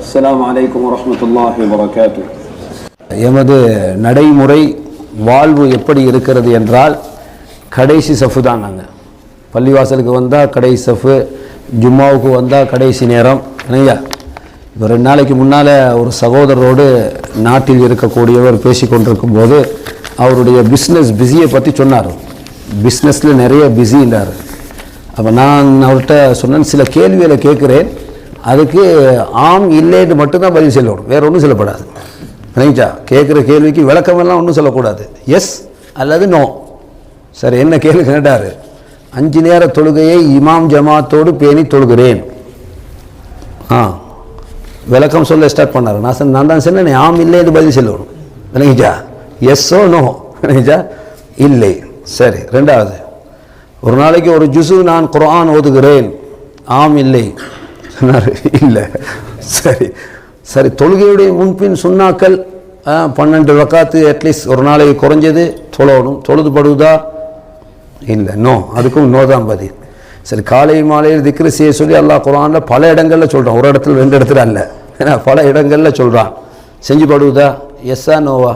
அஸ்லாம் வலைக்கம் வரமத்துல்லாஹி வரகாத்து எமது நடைமுறை வாழ்வு எப்படி இருக்கிறது என்றால் கடைசி சஃபு தான் நாங்கள் பள்ளிவாசலுக்கு வந்தால் கடைசி சஃபு ஜும்மாவுக்கு வந்தால் கடைசி நேரம் இல்லையா? இப்போ ரெண்டு நாளைக்கு முன்னால் ஒரு சகோதரரோடு நாட்டில் இருக்கக்கூடியவர் பேசி கொண்டிருக்கும் போது அவருடைய பிஸ்னஸ் பிஸியை பற்றி சொன்னார். பிஸ்னஸில் நிறைய பிஸின்றார் அப்போ நான் அவர்கிட்ட சொன்னேன் சில கேள்விகளை கேட்குறேன். அதுக்கு ஆம் இல்லைன்னு மட்டும்தான் பதில் சொல்லணும். வேற ஒன்றும் சொல்லப்படாது. நினைச்சா கேட்குற கேள்விக்கு விளக்கமெல்லாம் ஒன்றும் சொல்லக்கூடாது. எஸ் அல்லது நோ சரி என்ன கேள்வி கேட்டார்? அஞ்சு நேர தொழுகையை இமாம் ஜமாத்தோடு பேணி தொழுகிறேன். ஆ விளக்கம் சொல்ல ஸ்டார்ட் பண்ணார். நான் சொன்ன நான் தான் சொன்னேன் ஆம் இல்லைன்னு பதில் சொல்லணும். விளங்கிச்சா எஸ்ஸோ நோ விளங்கிச்சா இல்லை. சரி ரெண்டாவது. ஒரு நாளைக்கு ஒரு ஜுசு நான் குரான் ஓதுகிறேன். ஆம் இல்லை. சொன்னார். இல்லை. சரி. சரி தொழுகையுடைய முன்பின் சுண்ணாக்கள் ஆ, பன்னெண்டு ரக்காத்து அட்லீஸ்ட் ஒரு நாளைக்கு குறைஞ்சது தொழணும். தொழுதுபடுதா இல்லை. நோ அதுக்கும் நோ தான் பதில். சரி காலை மாலையில் திக்ரு செய்ய சொல்லி அல்லாஹ் குரானில் பல இடங்களில் சொல்கிறான் ஒரு இடத்துல ரெண்டு இடத்துல அல்ல. ஏன்னா பல இடங்களில் சொல்கிறான் செஞ்சு படுவதா எஸ்ஸா நோவா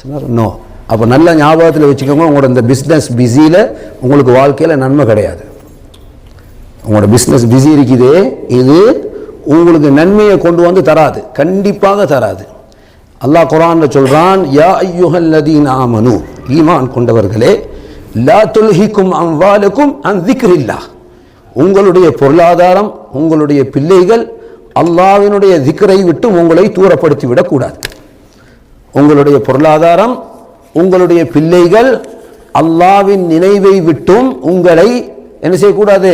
சொன்னார் நோ அப்போ நல்ல ஞாபகத்தில் வச்சுக்கோங்க. உங்களோட இந்த பிஸ்னஸ் பிஸியில் உங்களுக்கு வாழ்க்கையில் நன்மை கிடையாது. உங்களோட பிஸ்னஸ் பிஸி இருக்குது இது உங்களுக்கு நன்மையை கொண்டு வந்து தராது. கண்டிப்பாக தராது. அல்லாஹ் குரான்ல சொல்கிறான் யா ஐயுஹல்லதீன் ஆமனு. ஈமான் கொண்டவர்களே லா துல்ஹிக்கும் அம்வாலுக்கும் அன் திக்ரில்லா உங்களுடைய பொருளாதாரம் உங்களுடைய பிள்ளைகள் அல்லாஹ்வினுடைய திக்ரை விட்டு உங்களை தூரப்படுத்தி விடக்கூடாது உங்களுடைய பொருளாதாரம் உங்களுடைய பிள்ளைகள் அல்லாவின் நினைவை விட்டும் உங்களை என்ன செய்யக்கூடாது?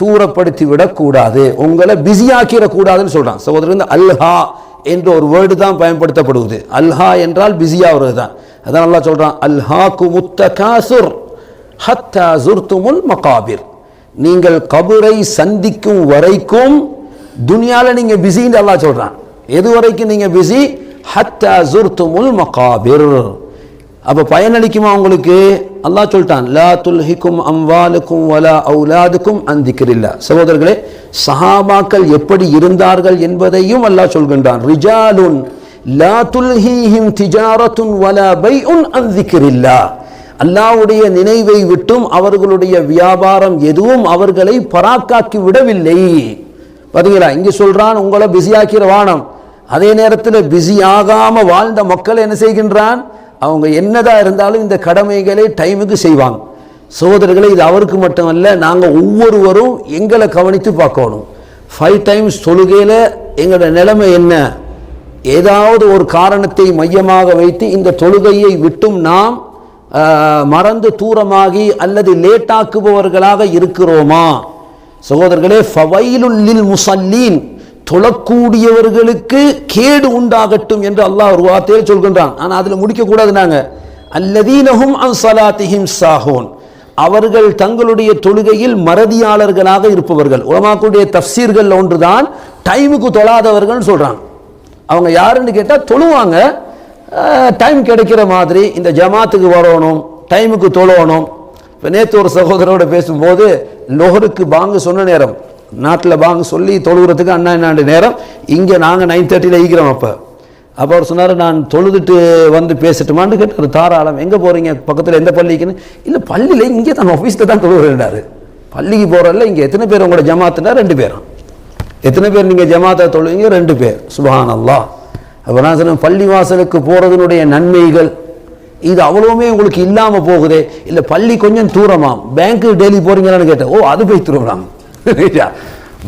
தூரப்படுத்தி விடக்கூடாது. உங்களை பிஸியாக்கிடக்கூடாதுன்னு சொல்கிறான் சகோதரர் இந்த அல்ஹா என்ற ஒரு வேர்டு தான் பயன்படுத்தப்படுவது. அல்ஹா என்றால் பிஸியாகிறது தான் அதான் நல்லா சொல்கிறான் அல்ஹா குமுத்த காசுர் ஹத்தா சுர்துமுல் மகாபிர். நீங்கள் கபுரை சந்திக்கும் வரைக்கும் துனியாவில் நீங்கள் பிஸின்னு அல்லாஹ் சொல்கிறான் எது வரைக்கும் நீங்கள் பிஸி ஹத்தா சுர்துமுல் மகாபிர். அப்போ பயனளிக்குமா உங்களுக்கு? அல்லாஹ் சொல்லிட்டான் லா துல்ஹிக்கும் அம்வாலுக்கும் வலா அவுலாதுக்கும் அந்திக்கிறில்லா சகோதரர்களே சஹாபாக்கள் எப்படி இருந்தார்கள் என்பதையும் அல்லாஹ் சொல்கின்றான். ரிஜாலுன் லா துல்ஹீஹிம் திஜாரத்துன் வலா பைஉன் அந்திக்கிறில்லா அல்லாஹ்வுடைய நினைவை விட்டும் அவர்களுடைய வியாபாரம் எதுவும் அவர்களை பராக்காக்கி விடவில்லை. பாத்தீங்களா? இங்கே சொல்றான் உங்களை பிஸியாக்கிற வானம். அதே நேரத்தில் பிஸி ஆகாம வாழ்ந்த மக்கள் என்ன செய்கின்றான்? அவங்க என்னதான் இருந்தாலும் இந்த கடமைகளை டைமுக்கு செய்வாங்க. சகோதரர்களை இது அவருக்கு மட்டுமல்ல நாங்கள் ஒவ்வொருவரும் எங்களை கவனித்து பார்க்கணும். ஃபைவ் டைம்ஸ் தொழுகையில் எங்களோட நிலைமை என்ன? ஏதாவது ஒரு காரணத்தை மையமாக வைத்து இந்த தொழுகையை விட்டும் நாம் மறந்து தூரமாகி அல்லது லேட்டாக்குபவர்களாக இருக்கிறோமா? சகோதரர்களே ஃபவைலுல்லில் முசல்லீன். தொழக்கூடியவர்களுக்கு கேடு உண்டாகட்டும் என்று அல்லாஹ் ஒரு வார்த்தையில் சொல்கின்றான். ஆனால் அதில் முடிக்க கூடாது நாங்க. அல்லதீனஹும் அன் சலாத்திஹிம் அவர்கள் தங்களுடைய தொழுகையில் மறதியாளர்களாக இருப்பவர்கள். உலமாக்குடைய ஒன்று ஒன்றுதான் டைமுக்கு தொழாதவர்கள் சொல்கிறாங்க அவங்க யாருன்னு கேட்டால் தொழுவாங்க. டைம் கிடைக்கிற மாதிரி இந்த ஜமாத்துக்கு வரணும் டைமுக்கு தொழணும். இப்போ நேற்று ஒரு சகோதரோட பேசும்போது லோகருக்கு பாங்கு சொன்ன நேரம். நாட்டில் வாங்க சொல்லி தொழுகிறதுக்கு அண்ணா என்னாண்டு நேரம்? இங்கே நாங்கள் நைன் தேர்ட்டியில் ஈக்கிறோம் அப்போ. அப்போ அவர் சொன்னார் நான் தொழுதுட்டு வந்து பேசட்டுமான்னு கேட்டார். தாராளம். எங்கே போகிறீங்க பக்கத்தில் எந்த பள்ளிக்குன்னு? இல்லை பள்ளியில் இங்கே தான் ஆஃபீஸில் தான் தொழுகிறேன்டாரு பள்ளிக்கு போகிறல்ல இங்கே எத்தனை பேர் உங்களோட ஜமாத்துனா ரெண்டு பேரும் எத்தனை பேர் நீங்கள் ஜமாத்தை தொழுவீங்க? ரெண்டு பேர். சுபஹான் அப்போ நான் சொன்னேன் பள்ளி வாசலுக்கு போகிறதுனுடைய நன்மைகள் இது அவ்வளவுமே உங்களுக்கு இல்லாமல் போகுதே. இல்லை பள்ளி கொஞ்சம் தூரமாம். பேங்க்கு டெய்லி போகிறீங்களான்னு கேட்டேன். ஓ அது போய்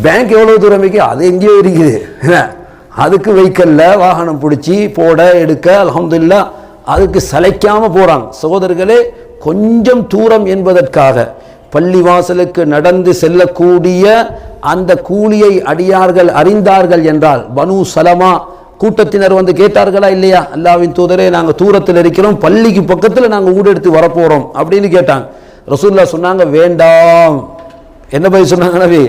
பேங்க் எவ்வளோ தூரம் வைக்க அது எங்கேயோ இருக்குது. அதுக்கு வெஹிக்கல்ல வாகனம் பிடிச்சி போட எடுக்க அலமதுல்லா அதுக்கு சளைக்காமல் போகிறாங்க சகோதரர்களே கொஞ்சம் தூரம் என்பதற்காக பள்ளி வாசலுக்கு நடந்து செல்லக்கூடிய அந்த கூலியை அடியார்கள் அறிந்தார்கள் என்றால் பனு சலமா கூட்டத்தினர் வந்து கேட்டார்களா இல்லையா? அல்லாவின் தூதரே நாங்கள் தூரத்தில் இருக்கிறோம் பள்ளிக்கு பக்கத்தில் நாங்கள் ஊடெடுத்து வரப்போகிறோம் அப்படின்னு கேட்டாங்க. ரசூல்லா சொன்னாங்க வேண்டாம். என்ன பதில் சொன்னாங்க நபி?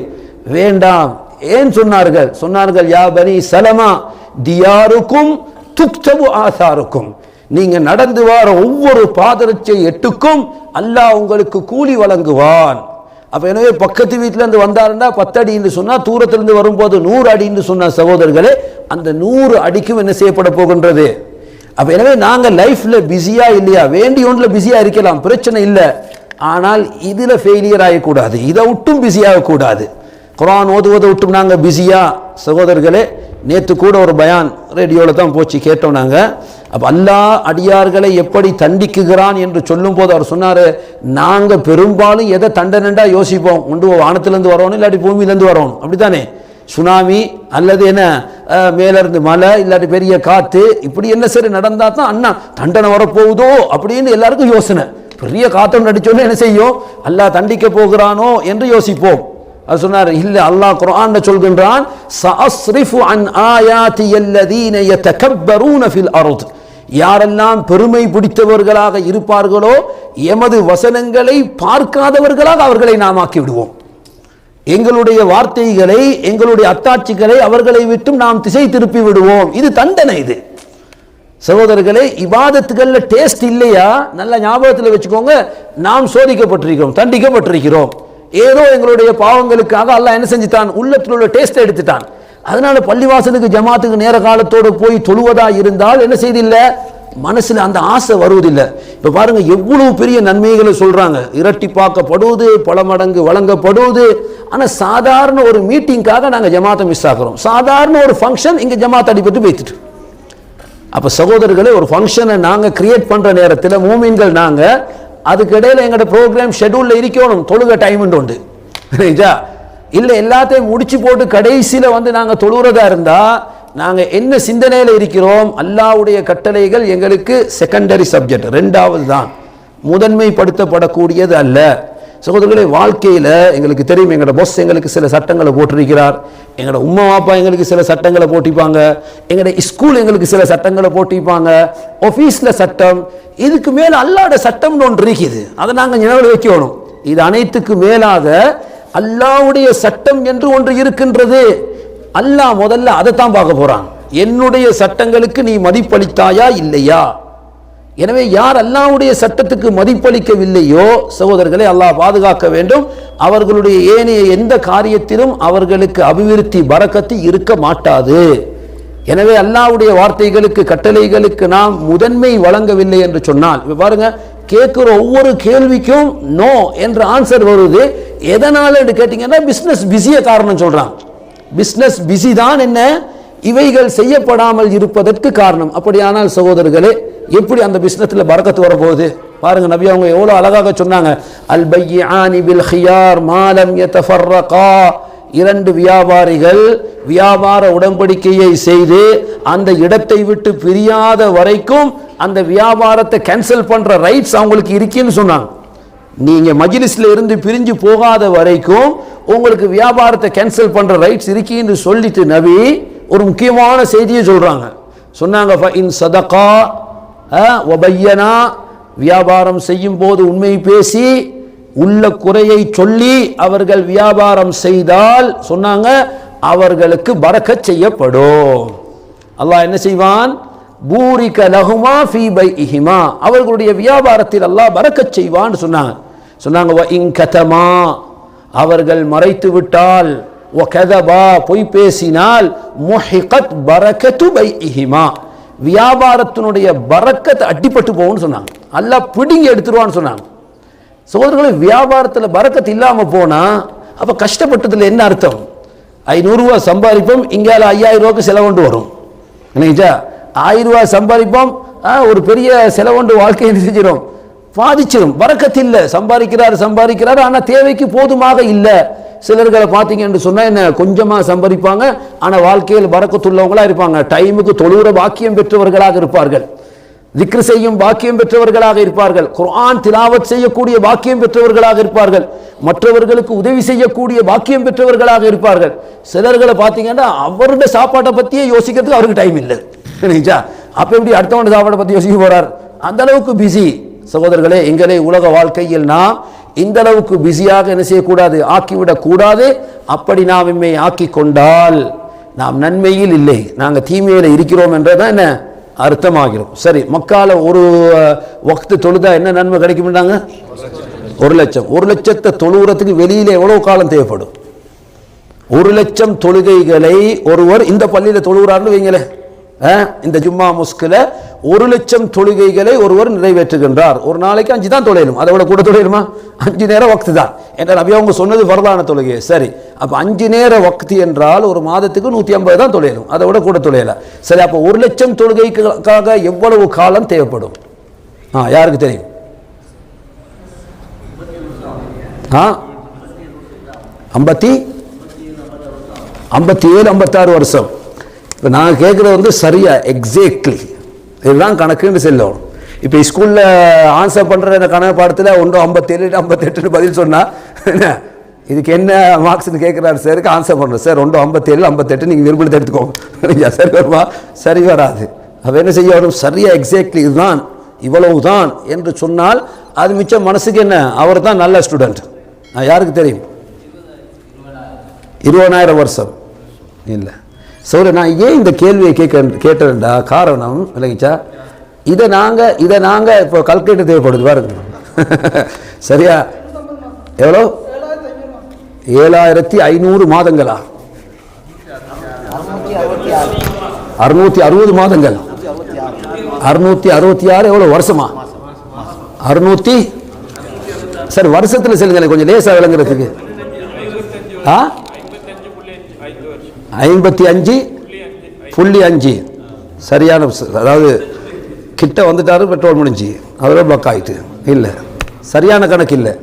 வேண்டாம். ஏன் சொன்னார்கள்? சொன்னார்கள் யா பனி சலமா தியாருக்கும் துக்தபு ஆசாருக்கும். நீங்க நடந்து வார ஒவ்வொரு பாதரட்சை எட்டுக்கும் அல்லாஹ் உங்களுக்கு கூலி வழங்குவான். அப்போ எனவே பக்கத்து வீட்டிலேருந்து வந்தாருன்னா பத்து அடின்னு சொன்னால் தூரத்திலிருந்து வரும்போது நூறு அடின்னு சொன்ன சகோதரர்களே அந்த நூறு அடிக்கும் என்ன செய்யப்பட போகின்றது? அப்போ எனவே நாங்கள் லைஃப்பில் பிஸியாக இல்லையா? வேண்டிய ஒன்றில் பிஸியாக இருக்கலாம் பிரச்சனை இல்லை. ஆனால் இதில் ஃபெயிலியர் ஆகக்கூடாது இதை விட்டும் பிஸியாகக்கூடாது குரான் ஓதுவதை விட்டும் நாங்கள் பிஸியாக சகோதரர்களே நேற்று கூட ஒரு பயான் ரேடியோவில் தான் போச்சு கேட்டோம் நாங்கள் அப்போ அல்லாஹ் அடியார்களை எப்படி தண்டிக்குகிறான் என்று சொல்லும்போது அவர் சொன்னார் நாங்கள் பெரும்பாலும் எதை தண்டனண்டா யோசிப்போம்? உண்டு வானத்திலேருந்து வரணும் இல்லாட்டி பூமியிலேருந்து வரணும் அப்படித்தானே? சுனாமி அல்லது என்ன? மேலேருந்து மலை இல்லாட்டி பெரிய காற்று இப்படி என்ன சரி நடந்தால் தான் அண்ணா தண்டனை வரப்போகுதோ? அப்படின்னு எல்லாருக்கும் யோசனை. பெரிய காத்தம் நடிச்சோன்னு என்ன செய்யும்? அல்லாஹ் தண்டிக்க போகிறானோ என்று யோசிப்போம். அது சொன்னார் இல்லை அல்லாஹ் குரான் சொல்கின்றான் சஅஸ்ரிஃபு அன் ஆயாதி அல்லதீன யதகப்பரூன ஃபில் அர்த். யாரெல்லாம் பெருமை பிடித்தவர்களாக இருப்பார்களோ எமது வசனங்களை பார்க்காதவர்களாக அவர்களை நாம் ஆக்கி விடுவோம் எங்களுடைய வார்த்தைகளை எங்களுடைய அத்தாட்சிகளை அவர்களை விட்டும் நாம் திசை திருப்பி விடுவோம். இது தண்டனை இது. சகோதரர்களே இவாதத்துகளில் டேஸ்ட் இல்லையா? நல்ல ஞாபகத்தில் வச்சுக்கோங்க. நாம் சோதிக்கப்பட்டிருக்கிறோம் தண்டிக்கப்பட்டிருக்கிறோம். ஏதோ எங்களுடைய பாவங்களுக்காக அல்ல என்ன செஞ்சுட்டான்? உள்ளத்தில் உள்ள டேஸ்ட் எடுத்துட்டான். அதனால பள்ளிவாசலுக்கு ஜமாத்துக்கு நேர காலத்தோடு போய் தொழுவதா இருந்தால் என்ன செய்தில்லை? மனசில் அந்த ஆசை வருவதில்லை. இப்போ பாருங்க எவ்வளவு பெரிய நன்மைகளை சொல்றாங்க. இரட்டிப்பாக்கப்படுவது பல மடங்கு வழங்கப்படுவது. ஆனால் சாதாரண ஒரு மீட்டிங்காக நாங்கள் ஜமாத்தை மிஸ் ஆகிறோம் சாதாரண ஒரு ஃபங்க்ஷன் இங்கே ஜமாத் அடிபட்டு வைத்துட்டு அப்போ சகோதரர்களே ஒரு ஃபங்க்ஷனை நாங்கள் கிரியேட் பண்ணுற நேரத்தில் மூமின்கள் நாங்கள் அதுக்கிடையில் எங்களோட ப்ரோக்ராம் ஷெடியூலில் இருக்கணும் தொழுக டைம் உண்டு. ரைட்டா இல்லை எல்லாத்தையும் முடிச்சு போட்டு கடைசியில் வந்து நாங்கள் தொழுகிறதா இருந்தால் நாங்கள் என்ன சிந்தனையில் இருக்கிறோம் அல்லாவுடைய கட்டளைகள் எங்களுக்கு செகண்டரி சப்ஜெக்ட் ரெண்டாவது தான் முதன்மைப்படுத்தப்படக்கூடியது அல்ல. சகோதரர்களே வாழ்க்கையில் எங்களுக்கு தெரியும் எங்களோட பொஸ் எங்களுக்கு சில சட்டங்களை போட்டிருக்கிறார். எங்களோட உம்மா அப்பா எங்களுக்கு சில சட்டங்களை போட்டிப்பாங்க. எங்களோட ஸ்கூல் எங்களுக்கு சில சட்டங்களை போட்டிப்பாங்க. ஆஃபீஸில் சட்டம் இதுக்கு மேலே அல்லாட சட்டம்னு ஒன்று இருக்குது அதை நாங்கள் நினைவில் வைக்கணும். இது அனைத்துக்கு மேலாக அல்லாவுடைய சட்டம் என்று ஒன்று இருக்கின்றது. அல்லாஹ் முதல்ல அதைத்தான் பார்க்க போகிறான் என்னுடைய சட்டங்களுக்கு நீ மதிப்பளித்தாயா இல்லையா? எனவே யார் அல்லாவுடைய சட்டத்துக்கு மதிப்பளிக்கவில்லையோ சகோதரர்களை அல்லாஹ் பாதுகாக்க வேண்டும். அவர்களுடைய ஏனைய எந்த காரியத்திலும் அவர்களுக்கு அபிவிருத்தி பறக்கத்து இருக்க மாட்டாது. எனவே அல்லாவுடைய வார்த்தைகளுக்கு கட்டளைகளுக்கு நாம் முதன்மை வழங்கவில்லை என்று சொன்னால் இப்ப பாருங்க கேட்குற ஒவ்வொரு கேள்விக்கும் நோ என்ற ஆன்சர் வருது. எதனால என்று கேட்டீங்கன்னா பிஸ்னஸ் பிஸிய காரணம் சொல்றான். பிஸ்னஸ் பிஸி தான் என்ன? இவைகள் செய்யப்படாமல் இருப்பதற்கு காரணம். அப்படியானால் சகோதரர்களே எப்படி அந்த பிஸ்னத்தில் பறக்கத்து வரப்போகுது? பாருங்க நபி அவங்க எவ்வளோ அழகாக சொன்னாங்க. அல் ஆனி பில் ஹியார் மாலம் எத்தஃபர்ரகா இரண்டு வியாபாரிகள் வியாபார உடன்படிக்கையை செய்து அந்த இடத்தை விட்டு பிரியாத வரைக்கும் அந்த வியாபாரத்தை கேன்சல் பண்ணுற ரைட்ஸ் அவங்களுக்கு இருக்குன்னு சொன்னாங்க. நீங்கள் மஜிலிஸில் இருந்து பிரிஞ்சு போகாத வரைக்கும் உங்களுக்கு வியாபாரத்தை கேன்சல் பண்ணுற ரைட்ஸ் இருக்குன்னு சொல்லிட்டு நபி ஒரு முக்கியமான செய்தியை சொல்கிறாங்க சொன்னாங்க இன் சதகா ஒபையனா வியாபாரம் செய்யும் போது உண்மை பேசி உள்ள குறையை சொல்லி அவர்கள் வியாபாரம் செய்தால் சொன்னாங்க அவர்களுக்கு பறக்க செய்யப்படும். அல்லாஹ் என்ன செய்வான்? பூரிக லஹுமா ஃபீ பைஇஹிமா. அவர்களுடைய வியாபாரத்தில் அல்லாஹ் பறக்க செய்வான்னு சொன்னாங்க. சொன்னாங்க வ இங் கதமா. அவர்கள் மறைத்து விட்டால் ஒ கதபா பொய் பேசினால் முஹிகத் பரக்கத்து பைஇஹிமா. வியாபாரத்தினுடைய பறக்கத்தை அடிப்பட்டு போகும்னு சொன்னாங்க. நல்லா பிடிங்கி எடுத்துருவான்னு சொன்னாங்க. சகோதரர்களே வியாபாரத்தில் பறக்கத்து இல்லாமல் போனால் அப்போ கஷ்டப்பட்டதில் என்ன அர்த்தம்? ஐநூறுரூவா சம்பாதிப்போம் இங்கால ஐயாயிரம் ரூபாய்க்கு செலவுண்டு வரும். என்னங்கச்சா ஆயிரம் ரூபாய் சம்பாதிப்போம் ஒரு பெரிய செலவுண்டு வாழ்க்கையை செஞ்சிடும் பாதிச்சிடும் பறக்கத்து இல்லை சம்பாதிக்கிறார் சம்பாதிக்கிறார் ஆனால் தேவைக்கு போதுமாக இல்லை. சிலர்களை பார்த்தீங்கன்னு சொன்னால் என்ன கொஞ்சமாக சம்பாதிப்பாங்க. ஆனால் வாழ்க்கையில் வரக்கத்துள்ளவங்களாக இருப்பாங்க. டைமுக்கு தொழுகிற பாக்கியம் பெற்றவர்களாக இருப்பார்கள். திக்ரு செய்யும் பாக்கியம் பெற்றவர்களாக இருப்பார்கள். குர்ஆன் திலாவத் செய்யக்கூடிய பாக்கியம் பெற்றவர்களாக இருப்பார்கள். மற்றவர்களுக்கு உதவி செய்யக்கூடிய பாக்கியம் பெற்றவர்களாக இருப்பார்கள். சிலர்களை பார்த்தீங்கன்னா அவருடைய சாப்பாட்டை பற்றியே யோசிக்கிறதுக்கு அவருக்கு டைம் இல்லை. சரிங்களா? அப்போ எப்படி அடுத்தவங்க சாப்பாட்டை பற்றி யோசிக்க போகிறார் அந்த அளவுக்கு பிஸி சகோதரர்களே எங்களை உலக வாழ்க்கையில் நாம் இந்த அளவுக்கு பிஸியாக என்ன செய்யக்கூடாது? ஆக்கிவிடக் கூடாது அப்படி நாம் இம்மை ஆக்கி கொண்டால் நாம் நன்மையில் இல்லை. நாங்கள் தீமையில் இருக்கிறோம் என்றதான் என்ன? அர்த்தமாகிறோம். சரி மக்கால ஒரு வக்து தொழுதா என்ன நன்மை கிடைக்கும்னாங்க ஒரு லட்சம். ஒரு லட்சத்தை தொழுகிறதுக்கு வெளியில் எவ்வளோ காலம் தேவைப்படும்? ஒரு லட்சம் தொழுகைகளை ஒருவர் இந்த பள்ளியில் தொழுகிறார்னு வைங்களேன். இந்த ஜும்மா முஸ்கில் ஒரு லட்சம் தொழுகைகளை ஒருவர் நிறைவேற்றுகின்றார். ஒரு நாளைக்கு அஞ்சு தான் தொழையணும். அதை விட கூட தொழையணுமா? அஞ்சு நேரம் வக்து தான். என்ற அப்படியே அவங்க சொன்னது வரதான தொழுகை சரி. அப்போ அஞ்சு நேர வக்தி என்றால் ஒரு மாதத்துக்கு நூற்றி ஐம்பது தான் தொழையணும். அதை விட கூட தொழையலை. சரி அப்போ ஒரு லட்சம் தொழுகைக்காக எவ்வளவு காலம் தேவைப்படும்? ஆ யாருக்கு தெரியும்? ஆ? ஐம்பத்தி? ஐம்பத்தி ஏழு ஐம்பத்தாறு வருஷம். இப்போ நான் கேட்குறது வந்து சரியா எக்ஸாக்ட்லி இதுதான் கணக்குன்னு செல்லணும். இப்போ ஸ்கூலில் ஆன்சர் பண்ணுற இந்த கணக்கு பாடத்தில் ஒன்று ஐம்பத்தேழு ஐம்பத்தெட்டுன்னு பதில் சொன்னால் என்ன? இதுக்கு என்ன மார்க்ஸ்னு கேட்குறாரு சாருக்கு ஆன்சர் பண்ணுறோம் சார் ஒன்று ஐம்பத்தேழு ஐம்பத்தெட்டு நீங்கள் விரும்பி எடுத்துக்கோங்க. சரி வருமா சரி வராது. அப்போ என்ன செய்யணும்? சரியாக எக்ஸாக்ட்லி இதுதான் இவ்வளவு தான் என்று சொன்னால் அது மிச்சம் மனசுக்கு என்ன? அவர் தான் நல்ல ஸ்டூடெண்ட் யாருக்கு தெரியும்? இருபதாயிரம் வருஷம். இல்லை. சௌர நான் ஏன் இந்த கேள்வியை கேட்க கேட்டேன்டா காரணம் விளங்கிச்சா? இதை நாங்கள் இதை நாங்கள் இப்போ கல்குலேட்டர் தேவைப்படுது பாருங்க. சரியா? எவ்வளோ? ஏழாயிரத்தி ஐநூறு மாதங்களா? அறுநூத்தி அறுபது மாதங்கள். அறுநூத்தி அறுபத்தி ஆறு எவ்வளோ வருஷமா? அறுநூத்தி சரி வருஷத்தில் சொல்லுங்களேன் கொஞ்சம் லேசாக விளங்குறதுக்கு. ஆ? ஐம்பத்தி அஞ்சு புள்ளி அஞ்சு. சரியான அதாவது கிட்ட வந்துட்டாரு பெட்ரோல் முடிஞ்சு. அதோட பிளாக் ஆகிட்டு இல்லை. சரியான கணக்கு இல்லை.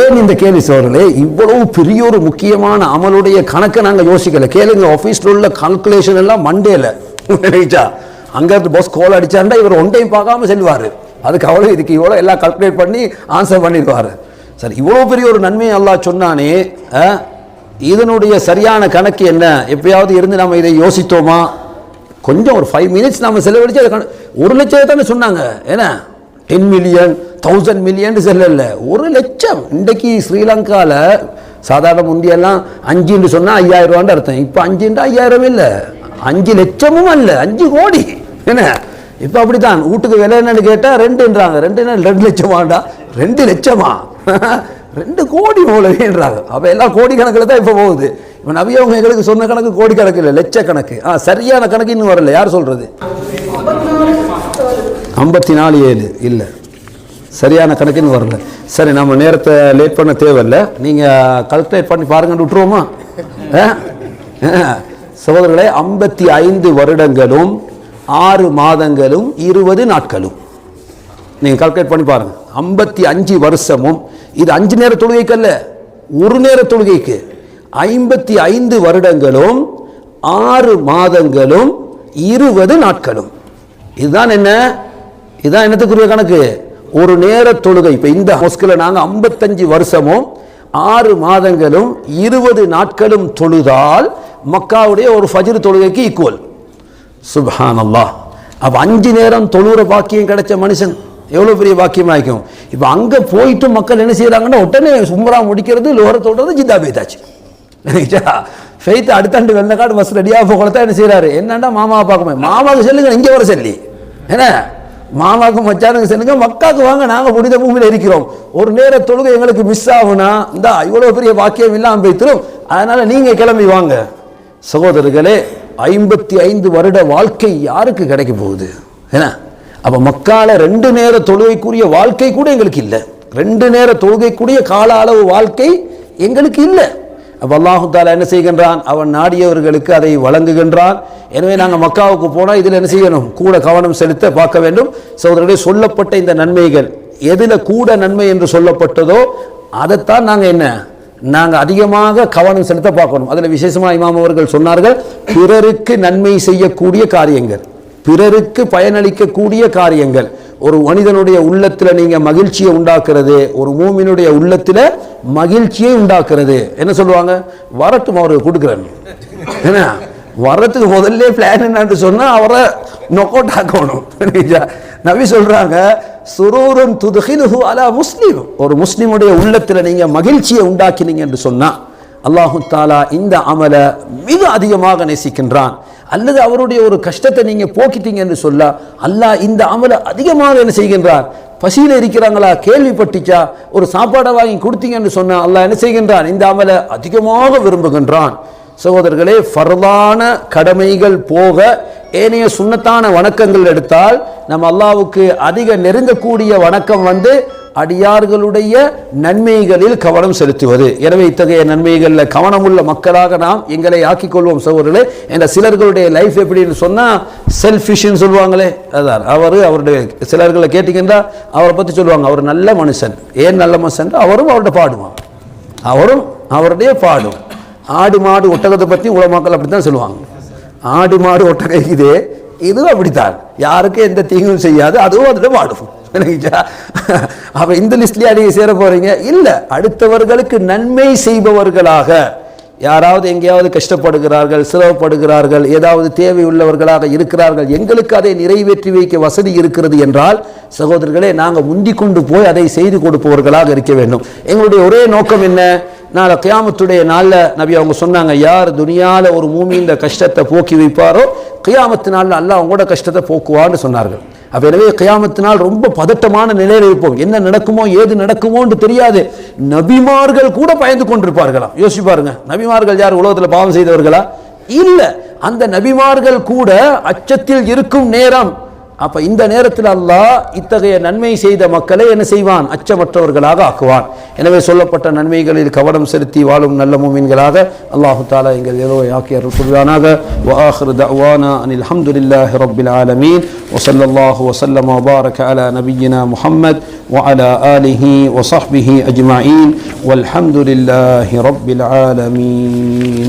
ஏன் இந்த கேள்வி சோழர்களே இவ்வளவு பெரிய ஒரு முக்கியமான அமலுடைய கணக்கை நாங்கள் யோசிக்கல. கேளுங்க ஆஃபீஸில் உள்ள கால்குலேஷன் எல்லாம் மண்டேல அங்கேருந்து பாஸ் கோல் அடிச்சாண்டா இவர் ஒன்றையும் பார்க்காம செல்வார். அதுக்கு அவ்வளோ இதுக்கு இவ்வளோ எல்லாம் கால்குலேட் பண்ணி ஆன்சர் பண்ணிடுவார். சரி இவ்வளோ பெரிய ஒரு நன்மையை அல்லா சொன்னானே ஆ, இதனுடைய சரியான கணக்கு என்ன? எப்பயாவது இருந்து நம்ம இதை யோசித்தோமா? கொஞ்சம் ஒரு ஃபைவ் மினிட்ஸ் நம்ம செலவழிச்சு அதை கண- ஒரு லட்சம் தானே சொன்னாங்க. ஏன்னா டென் மில்லியன் தௌசண்ட் மில்லியன் செல்லல. ஒரு லட்சம். இன்றைக்கு ஸ்ரீலங்காவில் சாதாரண முந்தியெல்லாம் அஞ்சுன்னு சொன்னால் ஐயாயிரம் ரூபான்னு அர்த்தம். இப்போ அஞ்சுன்றா ஐயாயிரம் இல்லை. அஞ்சு லட்சமும் அல்ல. அஞ்சு கோடி. என்ன? இப்போ அப்படித்தான். வீட்டுக்கு விலை என்னன்னு கேட்டால் ரெண்டுன்றாங்க ரெண்டு என்ன? ரெண்டு லட்சமாண்டா? ரெண்டு லட்சமா? ரெண்டு கோடி மூலவேன்றாங்க அப்போ எல்லாம் கோடி கணக்கில் தான் இப்போ போகுது. இப்போ நவியவங்க எங்களுக்கு சொன்ன கணக்கு கோடி கணக்கு இல்லை லட்சக்கணக்கு. ஆ சரியான கணக்கு இன்னும் வரல. யார் சொல்கிறது ஐம்பத்தி நாலு ஏழு. இல்லை. சரியான கணக்குன்னு வரல. சரி நம்ம நேரத்தை லேட் பண்ண தேவையில்லை. நீங்கள் கல்குலேட் பண்ணி பாருங்கன்னு விட்டுருவோமா? சகோதரர்களே ஐம்பத்தி ஐந்து வருடங்களும் ஆறு மாதங்களும் இருபது நாட்களும். நீங்கள் கால்குலேட் பண்ணி பாருங்கள் ஐம்பத்தி அஞ்சு வருஷமும் இது அஞ்சு நேர தொழுகைக்கு அல்ல ஒரு நேர தொழுகைக்கு. ஐம்பத்தி ஐந்து வருடங்களும் ஆறு மாதங்களும் இருபது நாட்களும். இதுதான் என்ன? இதுதான் என்னத்துக்குரிய கணக்கு? ஒரு நேர தொழுகை. இப்போ இந்த மொஸ்கில் நாங்கள் ஐம்பத்தஞ்சு வருஷமும் ஆறு மாதங்களும் இருபது நாட்களும் தொழுதால் மக்காவுடைய ஒரு ஃபஜ்ர் தொழுகைக்கு ஈக்குவல் சுப்ஹான் அல்லாஹ் அப்போ அஞ்சு நேரம் தொழுகிற பாக்கியம் கிடைச்ச மனுஷன். எவ்வளோ பெரிய பாக்கியம் ஆயிக்கும் இப்போ அங்கே போயிட்டு மக்கள் என்ன செய்கிறாங்கன்னா உடனே சும்ரா முடிக்கிறது லோர தொடுறது ஜித்தா பேத்தாச்சு ஃபெய்த் அடுத்தாண்டு வெள்ளக்காடு பஸ் ரெடியாக போகலத்தான் என்ன செய்கிறாரு என்னண்டா மாமாவை பார்க்கணும். மாமாவுக்கு செல்லுங்க இங்கே வர சொல்லி. என்ன? மாமாவுக்கு மச்சானுக்கு செல்லுங்க மக்காவுக்கு வாங்க நாங்கள் புனித பூமியில் இருக்கிறோம். ஒரு நேர தொழுகை எங்களுக்கு மிஸ் ஆகுனா இந்த இவ்வளோ பெரிய பாக்கியம் இல்லாமல் போய்த்திரும். அதனால் நீங்கள் கிளம்பி வாங்க. சகோதரர்களே ஐம்பத்தி ஐந்து வருட வாழ்க்கை யாருக்கு கிடைக்க போகுது? என்ன? அப்போ மக்கால ரெண்டு நேர தொழுகைக்குரிய வாழ்க்கை கூட எங்களுக்கு இல்லை. ரெண்டு நேர தொழுகைக்குரிய கால அளவு வாழ்க்கை எங்களுக்கு இல்லை. அப்போ அல்லாஹு தாலா என்ன செய்கின்றான்? அவன் நாடியவர்களுக்கு அதை வழங்குகின்றான். எனவே நாங்கள் மக்காவுக்கு போனால் இதில் என்ன செய்யணும்? கூட கவனம் செலுத்த பார்க்க வேண்டும். சகோதரர்களே சொல்லப்பட்ட இந்த நன்மைகள் எதில் கூட நன்மை என்று சொல்லப்பட்டதோ அதைத்தான் நாங்கள் என்ன? நாங்கள் அதிகமாக கவனம் செலுத்த பார்க்கணும். அதில் விசேஷமாக இமாம் அவர்கள் சொன்னார்கள் பிறருக்கு நன்மை செய்யக்கூடிய காரியங்கள். பிறருக்கு பயனளிக்கக்கூடிய காரியங்கள். ஒரு மனிதனுடைய உள்ளத்தில் நீங்கள் மகிழ்ச்சியை உண்டாக்குறது ஒரு மூமினுடைய உள்ளத்தில் மகிழ்ச்சியை உண்டாக்குறது. என்ன சொல்லுவாங்க? வரட்டும் அவருக்கு கொடுக்குறேன் என்ன? வர்றதுக்கு முதல்ல பிளான் என்னன்னு சொன்னால் அவரை நொக்கோட் ஆக்கணும். நபி சொல்றாங்க சுரூரன் துதுகிலுஹு அலா முஸ்லீம். ஒரு முஸ்லிமுடைய உள்ளத்தில் நீங்க மகிழ்ச்சியை உண்டாக்கினீங்க என்று சொன்னா அல்லாஹு தாலா இந்த அமலை மிக அதிகமாக நேசிக்கின்றான். அல்லது அவருடைய ஒரு கஷ்டத்தை நீங்க போக்கிட்டீங்கன்னு சொல்ல அல்லாஹ் இந்த அமலை அதிகமாக என்ன செய்கின்றார் பசியில் இருக்கிறாங்களா? கேள்விப்பட்டுச்சா? ஒரு சாப்பாடை வாங்கி கொடுத்தீங்கன்னு சொன்னா அல்லாஹ் என்ன செய்கின்றான்? இந்த அமலை அதிகமாக விரும்புகின்றான். சகோதரர்களே ஃபர்தான கடமைகள் போக ஏனைய சுண்ணத்தான வணக்கங்கள் எடுத்தால் நம்ம அல்லாவுக்கு அதிக நெருங்கக்கூடிய வணக்கம் வந்து அடியார்களுடைய நன்மைகளில் கவனம் செலுத்துவது. எனவே இத்தகைய நன்மைகளில் கவனமுள்ள மக்களாக நாம் எங்களை ஆக்கிக் கொள்வோம் சகோதரர்களே. என்ற சிலர்களுடைய லைஃப் எப்படின்னு சொன்னால் செல்ஃபிஷ்னு சொல்லுவாங்களே. அதான் அவர் அவருடைய சிலர்களை கேட்டீங்கன்னா அவரை பற்றி சொல்லுவாங்க. அவர் நல்ல மனுஷன். ஏன் நல்ல மனுஷன்? அவரும் அவர்கிட்ட பாடுவான் அவரும் அவருடைய பாடும் ஆடு மாடு ஒட்டகத்தை பற்றி உலமாக்கள் அப்படி தான் சொல்லுவாங்க. ஆடு மாடு ஒட்டகம் இதே இதுவும் அப்படித்தான். யாருக்கும் எந்த தீங்கும் செய்யாது. அதுவும் அதில் பாடும் விளங்கிச்சா? அப்ப இந்த லிஸ்ட்லேயே நீங்கள் சேர போகிறீங்க இல்லை அடுத்தவர்களுக்கு நன்மை செய்பவர்களாக யாராவது எங்கேயாவது கஷ்டப்படுகிறார்கள் சிரமப்படுகிறார்கள் ஏதாவது தேவை உள்ளவர்களாக இருக்கிறார்கள் எங்களுக்கு அதை நிறைவேற்றி வைக்க வசதி இருக்கிறது என்றால் சகோதரர்களே நாங்கள் முந்தி கொண்டு போய் அதை செய்து கொடுப்பவர்களாக இருக்க வேண்டும். எங்களுடைய ஒரே நோக்கம் என்ன? நாளை கியாமத்துடைய நாளில் நபி அவங்க சொன்னாங்க யார் துனியால ஒரு மூமி இந்த கஷ்டத்தை போக்கி வைப்பாரோ கியாமத்து நாளில் அல்ல அவங்களோட கஷ்டத்தை போக்குவான்னு சொன்னார்கள். அப்போ எனவே கியாமத்தினால் ரொம்ப பதட்டமான நிலையில் இருப்போம். என்ன நடக்குமோ ஏது நடக்குமோன்னு தெரியாது. நபிமார்கள் கூட பயந்து கொண்டிருப்பார்களாம். யோசிச்சு பாருங்க. நபிமார்கள் யார் உலகத்தில் பாவம் செய்தவர்களா? இல்லை. அந்த நபிமார்கள் கூட அச்சத்தில் இருக்கும் நேரம் அப்ப இந்த நேரத்தில் அல்லாஹ் இத்தகைய நன்மை செய்த மக்களை என்ன செய்வான் அச்சமற்றவர்களாக ஆக்குவான் எனவே சொல்லப்பட்ட நன்மைகளில் கவனம் செலுத்தி வாழும் நல்ல மூமின்களாக அல்லாஹு தாலா எங்கள் எல்லோரை ஆக்கி அருள் புரிவானாக وآخر دعوانا أن الحمد لله رب العالمين وصلى الله وسلم وبارك على نبينا محمد وعلى آله وصحبه أجمعين والحمد لله رب العالمين